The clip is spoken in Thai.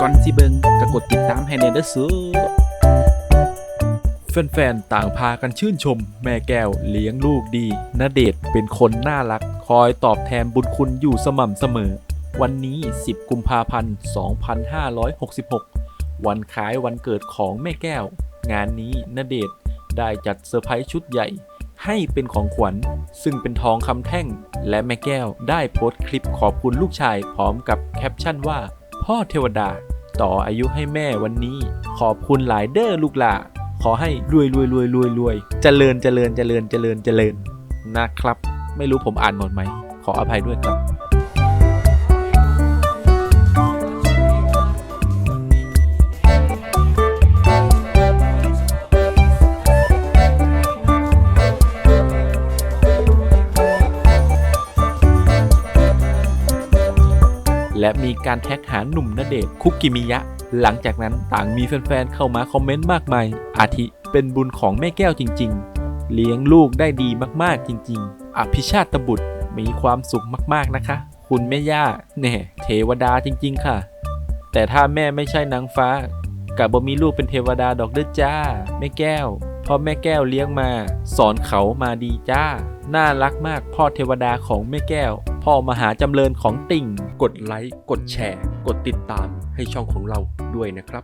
ก่อนสิเบิงก็กดติดตามให้แน่เด้อสูแฟนๆ ต่างพากันชื่นชม แม่แก้วเลี้ยงลูกดีณเดชเป็นคนน่ารัก คอยตอบแทนบุญคุณอยู่สม่ำเสมอ วันนี้ 10 กุมภาพันธ์ 2566 วันคล้ายวันเกิดของแม่แก้ว งานนี้ณเดชได้จัดเซอร์ไพรส์ชุดใหญ่ ให้เป็นของขวัญ ซึ่งเป็นทองคำแท่ง และแม่แก้วได้โพสต์คลิปขอบคุณลูกชายพร้อมกับแคปชั่นว่า พ่อเทวดา ต่ออายุให้แม่วันนี้ ขอบคุณหลายเด้อลูกหล่าขอให้รวยรวยรวยรวยรวยเจริญเจริญเจริญเจริญเจริญนะครับ ไม่รู้ผมอ่านหมดไหมขออภัยด้วยครับ และมีการแท็กหาหนุ่มณเดชน์คุกกิมิยะ หลังจากนั้นต่างมีแฟนๆเข้ามาคอมเมนต์มากมาย อาทิเป็นบุญของแม่แก้วจริง ๆ เลี้ยงลูกได้ดีมากๆจริง ๆ อภิชาติบุตรมีความสุขมากๆนะคะ คุณแม่ย่าแน่เทวดาจริง ๆ ค่ะ แต่ถ้าแม่ไม่ใช่นางฟ้ากับบ่มีลูกเป็นเทวดาดอกเด้อจ้าแม่แก้ว เพ่อแม่แก้วเลี้ยงมา สอนเขามาดีจ้า น่ารักมากพ่อเทวดาของแม่แก้ว พ่อมหาจำเริญของติ่ง กดไลค์ กดแชร์ กดติดตามให้ช่องของเราด้วยนะครับ